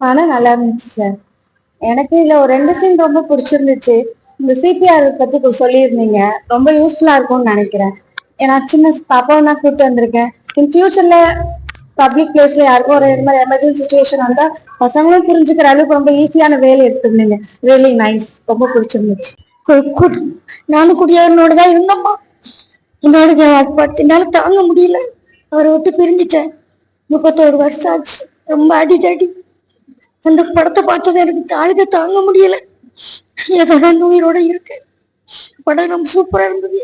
ஆனா நல்லா இருந்துச்சு சார். எனக்கு இதுல ஒரு ரெண்டு சீன் ரொம்ப பிடிச்சிருந்துச்சு. இந்த சிபிஆர் பத்தி கொஞ்சம் சொல்லியிருந்தீங்க. ரொம்ப யூஸ்ஃபுல்லா இருக்கும்னு நினைக்கிறேன். ஏன்னா சின்ன பாப்பாவை நான் கூப்பிட்டு வந்திருக்கேன். இன் ஃபியூச்சர்ல பப்ளிக் பிளேஸ்ல யாருக்கும் ஒரு இது மாதிரி எமர்ஜென்சி சுச்சுவேஷன் வந்தா பசங்களும் புரிஞ்சுக்கிற அளவுக்கு ரொம்ப ஈஸியான வேலை எடுத்துருந்தீங்க ரியலி நைஸ் ரொம்ப பிடிச்சிருந்துச்சு. நானும் குடியாரனோட தான் இருந்தோம்மா. என்னோட என்னால தாங்க முடியல. அவரை விட்டு பிரிஞ்சிட்டேன். முப்பத்தோரு வருஷம் ஆச்சு. ரொம்ப அடிதடி. அந்த படத்தை பார்த்தது எனக்கு தாழ்க தாங்க முடியல. ஏதோ உயிரோட இருக்கு? படம் ரொம்ப சூப்பரா இருந்தது.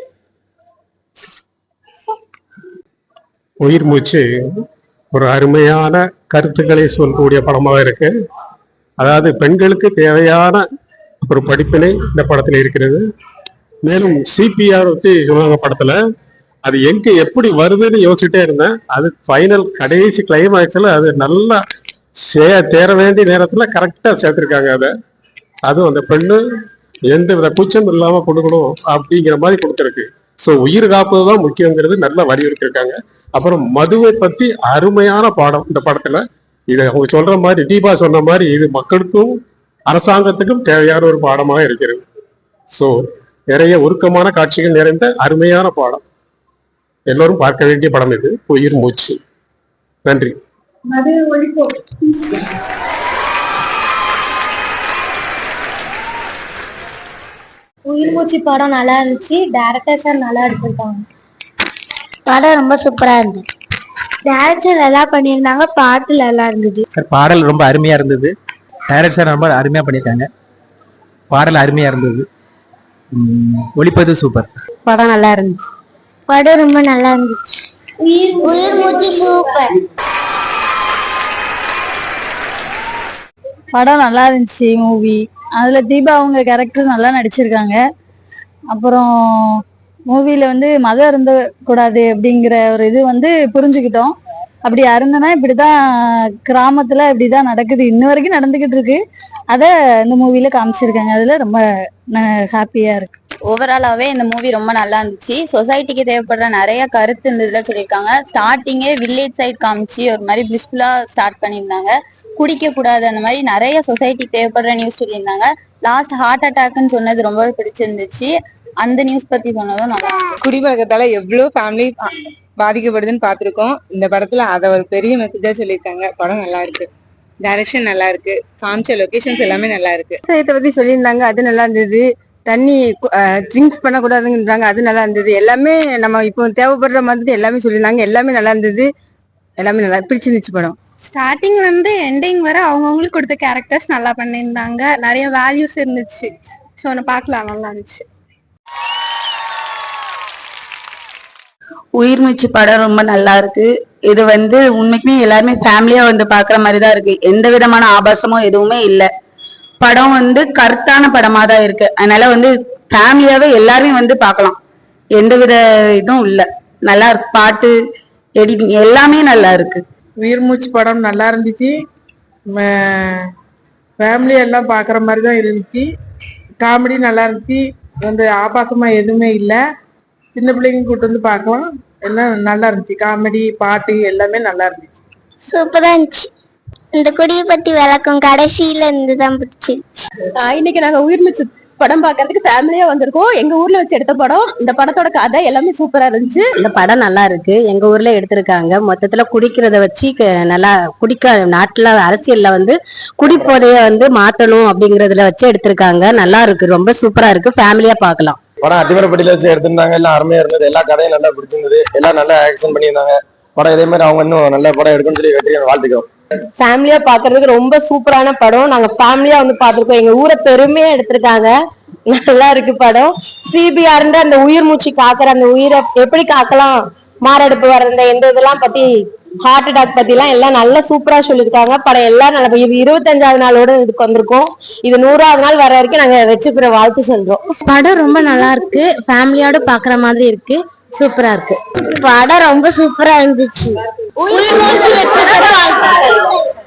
உயிர் மூச்சு ஒரு அருமையான கருத்துக்களை சொல்லக்கூடிய படமாக இருக்கு. அதாவது பெண்களுக்கு தேவையான ஒரு படிப்பினை இந்த படத்தில் இருக்கிறது. மேலும் சிபிஆர் பற்றி சொன்னாங்க படத்துல அது எங்க எப்படி வருதுன்னு யோசிச்சுட்டே இருந்தேன். அது ஃபைனல் கடைசி கிளைமேக்ஸ்ல அது நல்லா சே தேர வேண்டிய நேரத்துல கரெக்டா சேர்த்திருக்காங்க அதை. அதுவும் அந்த பெண்ணு எந்த வித கூச்சம் இல்லாம கொடுக்கணும் அப்படிங்கிற மாதிரி கொடுத்துருக்கு. ஸோ உயிர் காப்பது தான் முக்கியங்கிறது நல்லா வலியுறுத்திருக்காங்க. அப்புறம் மதுவை பத்தி அருமையான பாடம் இந்த படத்துல. இது அவங்க சொல்ற மாதிரி தீபா சொன்ன மாதிரி இது மக்களுக்கும் அரசாங்கத்துக்கும் தேவையான ஒரு பாடமாக இருக்கிறது. ஸோ நிறைய உருக்கமான காட்சிகள் நிறைந்த அருமையான பாடம். எல்லோரும் பார்க்க வேண்டிய படம் இது உயிர் மூச்சு. நன்றி. அது ஒழிப்போம். உயிர் மூச்சு படம் நல்லா இருந்துச்சு. டேரக்டர் சார் நல்லா எடுத்திருக்காங்க. படம் ரொம்ப சூப்பரா இருந்துச்சு. டேரக்டர் நல்லா பண்ணியிருந்தாங்க. பாட்டு நல்லா இருந்துச்சு. சார் பாடல் ரொம்ப அருமையா இருந்தது. டைரக்ட் சார் ரொம்ப அருமையா பண்ணியிருக்காங்க. பாடல் அருமையா இருந்தது. உம், ஒளிப்பது சூப்பர் படம் நல்லா இருந்துச்சு. படம் ரொம்ப நல்லா இருந்துச்சு. உயிர் மூச்சு சூப்பர் படம் நல்லா இருந்துச்சு மூவி அதுல தீபா அவங்க கேரக்டர் நல்லா நடிச்சிருக்காங்க. அப்புறம் மூவியில வந்து மதம் இருந்த கூடாது அப்படிங்கிற ஒரு இது வந்து புரிஞ்சுக்கிட்டோம். அப்படி அருந்தனா இப்படிதான் கிராமத்துல இப்படிதான் நடக்குது. இன்ன வரைக்கும் நடந்துகிட்டு இருக்கு. அத இந்த மூவில காமிச்சிருக்காங்க. அதுல ரொம்ப ஹாப்பியா இருக்கு. ஓவராலாவே இந்த மூவி ரொம்ப நல்லா இருந்துச்சு. சொசைட்டிக்கு தேவைப்படுற நிறைய கருத்து இந்த இதுல சொல்லியிருக்காங்க. ஸ்டார்டிங்கே வில்லேஜ் சைட் காமிச்சு ஒரு மாதிரி பிளிஸ்ஃபுல்லா ஸ்டார்ட் பண்ணியிருந்தாங்க. குடிக்க கூடாது அந்த மாதிரி நிறைய சொசைட்டிக்கு தேவைப்படுற நியூஸ் சொல்லியிருந்தாங்க. லாஸ்ட் ஹார்ட் அட்டாக்னு சொன்னது ரொம்பவே பிடிச்சிருந்துச்சு. அந்த நியூஸ் பத்தி சொன்னதும் நல்லா இருந்துச்சு. குடிபழக்கத்தால எவ்வளவு ஃபேமிலி பாதிக்கப்படுதுன்னு பார்த்திருக்கோம். இந்த படத்துல அத ஒரு பெரிய மெசேஜா சொல்லியிருக்காங்க. படம் நல்லா இருக்கு. டைரக்ஷன் நல்லா இருக்கு. காமிச்ச லொகேஷன்ஸ் எல்லாமே நல்லா இருக்கு. விவசாயத்தை பத்தி சொல்லியிருந்தாங்க. அது நல்லா இருந்தது. தண்ணி ட்ரிங்க்ஸ் பண்ணக்கூடாதுன்றாங்க. அது நல்லா இருந்தது. எல்லாமே நம்ம இப்போ தேவைப்படுற மாதிரி எல்லாமே சொல்லியிருந்தாங்க. எல்லாமே நல்லா இருந்தது. எல்லாமே நல்லா பிடிச்சிருந்துச்சு படம். ஸ்டார்டிங் வந்து எண்டிங் வரை அவங்கவுங்களுக்கு கொடுத்த கேரக்டர்ஸ் நல்லா பண்ணியிருந்தாங்க. நிறைய வேல்யூஸ் இருந்துச்சு. ஸோ பார்க்கலாம். நல்லா இருந்துச்சு. உயிர் மூச்சு படம் ரொம்ப நல்லா இருக்கு. இது வந்து உண்மைக்குமே எல்லாருமே ஃபேமிலியா வந்து பாக்குற மாதிரி தான் இருக்கு. எந்த விதமான ஆபாசமும் எதுவுமே இல்ல. படம் வந்து கருத்தான படமா தான் இருக்கு. அதனால வந்து ஃபேமிலியாவே எல்லாருமே வந்து பார்க்கலாம். எந்த வித இதுவும் இல்ல. நல்லா இருக்கு. பாட்டு எடிட்டிங் எல்லாமே நல்லா இருக்கு. உயிர் மூச்சு படம் நல்லா இருந்துச்சு. ஃபேமிலி எல்லாம் பார்க்குற மாதிரி தான் இருந்துச்சு. காமெடி நல்லா இருந்துச்சு. வந்து ஆபாசமா எதுவுமே இல்லை. சின்ன பிள்ளைங்க கூட்டு வந்து பார்க்கலாம். எல்லாம் நல்லா இருந்துச்சு. காமெடி பாட்டு எல்லாமே நல்லா இருந்துச்சு. சூப்பரா இருந்துச்சு. இந்த குடியை பத்தி விளக்கம் கடைசியில இருந்து தான் பிடிச்சிருச்சு இன்னைக்கு நாங்க உயிர்மிச்சு படம் பார்க்கறதுக்கு ஃபேமிலியா வந்திருக்கோம். எங்க ஊர்ல வச்சு எடுத்த படம் இந்த படத்தோட கதை எல்லாமே சூப்பரா இருந்துச்சு. இந்த படம் நல்லா இருக்கு. எங்க ஊர்ல எடுத்திருக்காங்க. மொத்தத்துல குடிக்கிறத வச்சு க- நல்லா குடிக்க நாட்டுல அரசியல்ல வந்து குடிப்போதைய வந்து மாத்தணும் அப்படிங்கறதுல வச்சு எடுத்திருக்காங்க. நல்லா இருக்கு. ரொம்ப சூப்பரா இருக்கு. ஃபேமிலியா பார்க்கலாம் படம் அத்திமரப்பட்டியில வச்சு எடுத்திருந்தாங்க. எல்லாம் அருமையா இருந்தது. எல்லா கதையும் நல்லா பிடிச்சிருந்தது. எல்லாம் நல்லா ஆக்ஷன் பண்ணியிருந்தாங்க. படம் இதே மாதிரி அவங்க இன்னும் நல்ல படம் எடுக்கணும்னு சொல்லி வெற்றி வாழ்த்துக்கிறோம். ஃபேமிலியா பாக்குறதுக்கு ரொம்ப சூப்பரான படம். நாங்க ஃபேமிலியா வந்து பாத்துருக்கோம். எங்க ஊரை பெருமையா எடுத்திருக்காங்க. நல்லா இருக்கு படம். சிபிஆர் அந்த உயிர் மூச்சு காக்குற அந்த உயிரை எப்படி காக்கலாம்? மாரடைப்பு வர்ற இந்த எந்த இதெல்லாம் பத்தி ஹார்ட் அட்டாக் பத்தி எல்லாம் எல்லாம் நல்லா சூப்பரா சொல்லியிருக்காங்க. படம் எல்லாம் நல்லா இது இருபத்தஞ்சாவது நாளோட இதுக்கு வந்திருக்கோம். இது நூறாவது நாள் வர வரைக்கும் நாங்க வெற்றி பெற வாழ்த்து சொல்றோம். படம் ரொம்ப நல்லா இருக்கு. ஃபேமிலியோட பாக்குற மாதிரி இருக்கு. சூப்பரா இருக்கு. படம் ரொம்ப சூப்பரா இருந்துச்சு. உயிர் மூச்சு வெற்றி பெற வாழ்த்துக்கள்.